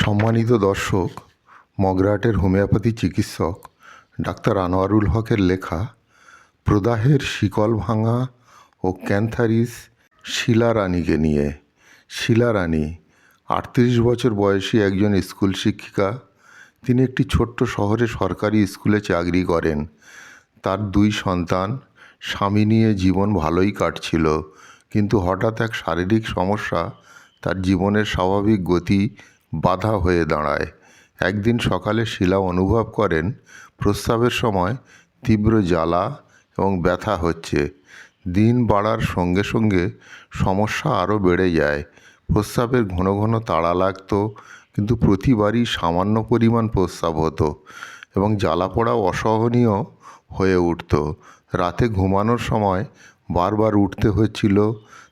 সম্মানিত দর্শক, মগরাটের হোমিওপ্যাথি চিকিৎসক ডাক্তার আনোয়ারুল হকের লেখা প্রদাহের শিকল ভাঙা ও ক্যান্থারিস শিলারানীকে নিয়ে। শিলারানী, আটত্রিশ বছর বয়সী একজন স্কুল শিক্ষিকা, তিনি একটি ছোট্ট শহরে সরকারি স্কুলে চাকরি করেন। তার দুই সন্তান, স্বামী নিয়ে জীবন ভালোই কাটছিল, কিন্তু হঠাৎ এক শারীরিক সমস্যা তার জীবনের স্বাভাবিক গতি বাধা হয়ে দাঁড়ায়। একদিন সকালে শিলা অনুভব করেন প্রস্রাবের সময় তীব্র জ্বালা এবং ব্যথা হচ্ছে। দিন বাড়ার সঙ্গে সঙ্গে সমস্যা আরও বেড়ে যায়। প্রস্রাবের ঘন ঘন তাড়া লাগতো, কিন্তু প্রতিবারই সামান্য পরিমাণ প্রস্রাব হতো এবং জ্বালা পোড়া অসহনীয় হয়ে উঠত। রাতে ঘুমানোর সময় বারবার উঠতে হচ্ছিল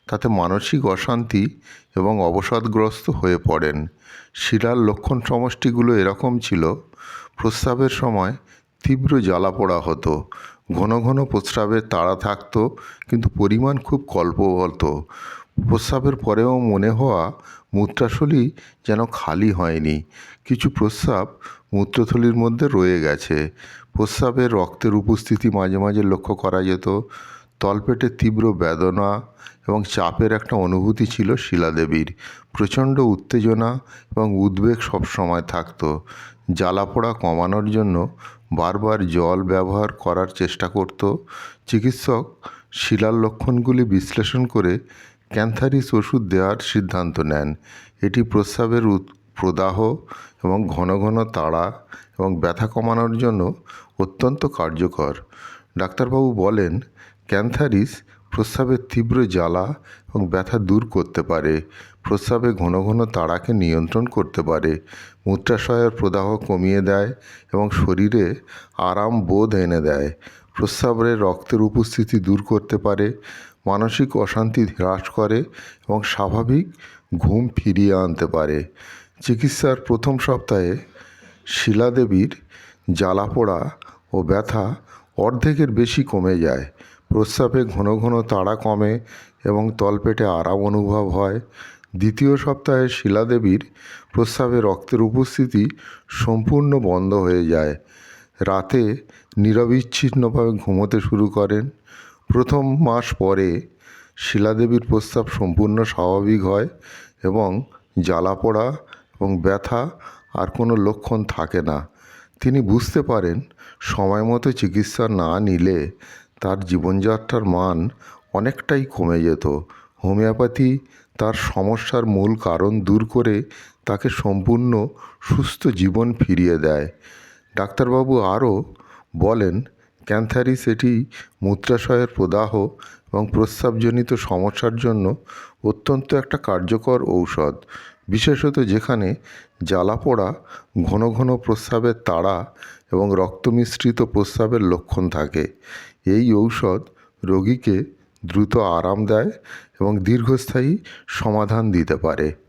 তাতে মানসিক অশান্তি এবং অবসাদগ্রস্ত হয়ে পড়েন। শিলার লক্ষণ সমষ্টিগুলো এরকম ছিল, প্রস্রাবের সময় তীব্র জ্বালা পোড়া হতো, ঘন ঘন প্রস্রাবের তাড়া থাকতো, কিন্তু পরিমাণ খুব কল্প হতো। প্রস্রাবের পরেও মনে হওয়া মূত্রাশলি যেন খালি হয়নি। কিছু প্রস্রাব মূত্রথলির মধ্যে রয়ে গেছে। প্রস্রাবের রক্তের উপস্থিতি মাঝে মাঝে লক্ষ্য করা যেত তলপেটে তীব্র বেদনা এবং চাপের একটা অনুভূতি ছিল শিলাদেবীর। প্রচণ্ড উত্তেজনা এবং উদ্বেগ সবসময় থাকতো। জ্বালাপোড়া কমানোর জন্য বারবার জল ব্যবহার করার চেষ্টা করত। চিকিৎসক শিলার লক্ষণগুলি বিশ্লেষণ করে ক্যান্থারিস ওষুধ দেওয়ার সিদ্ধান্ত নেন। এটি প্রস্রাবের প্রদাহ এবং ঘন ঘন তাড়া এবং ব্যথা কমানোর জন্য অত্যন্ত কার্যকর। ডাক্তারবাবু বলেন ক্যান্থারিস প্রস্রাবের তীব্র জ্বালা এবং ব্যথা দূর করতে পারে। প্রস্রাবে ঘন ঘন তাড়াকে নিয়ন্ত্রণ করতে পারে। মূত্রাশয়ের প্রদাহ কমিয়ে দেয় এবং শরীরে আরাম বোধ এনে দেয়। প্রস্রাবের রক্তের উপস্থিতি দূর করতে পারে, মানসিক অশান্তি হ্রাস করে এবং স্বাভাবিক ঘুম ফিরিয়ে আনতে পারে। চিকিৎসার প্রথম সপ্তাহে শিলাদেবীর জ্বালাপোড়া ও ব্যথা অর্ধেকের বেশি কমে যায়। প্রস্রাবে ঘন ঘন তাড়া কমে এবং তলপেটে আরাম অনুভব হয়। দ্বিতীয় সপ্তাহে শিলাদেবীর প্রস্রাবে রক্তের উপস্থিতি সম্পূর্ণ বন্ধ হয়ে যায়। রাতে নিরবিচ্ছিন্নভাবে ঘুমোতে শুরু করেন। প্রথম মাস পরে শিলাদেবীর প্রস্রাব সম্পূর্ণ স্বাভাবিক হয় এবং জ্বালাপোড়া এবং ব্যথা আর কোনো লক্ষণ থাকে না। তিনি বুঝতে পারেন সময় মতো চিকিৎসা না নিলে তার জীবনযাত্রার মান অনেকটাই কমে যেত। হোমিওপ্যাথি তার সমস্যার মূল কারণ দূর করে তাকে সম্পূর্ণ সুস্থ জীবন ফিরিয়ে দেয়। ডাক্তারবাবু আরও বলেন, ক্যান্থারিস এটি মূত্রাশয়ের প্রদাহ এবং প্রস্রাবজনিত সমস্যার জন্য অত্যন্ত একটা কার্যকর ঔষধ, বিশেষত যেখানে জ্বালাপোড়া, ঘন ঘন প্রস্রাবের তাড়া এবং রক্তমিশ্রিত প্রস্রাবের লক্ষণ থাকে। এই ঔষধ রোগীকে দ্রুত আরাম দেয় এবং দীর্ঘস্থায়ী সমাধান দিতে পারে।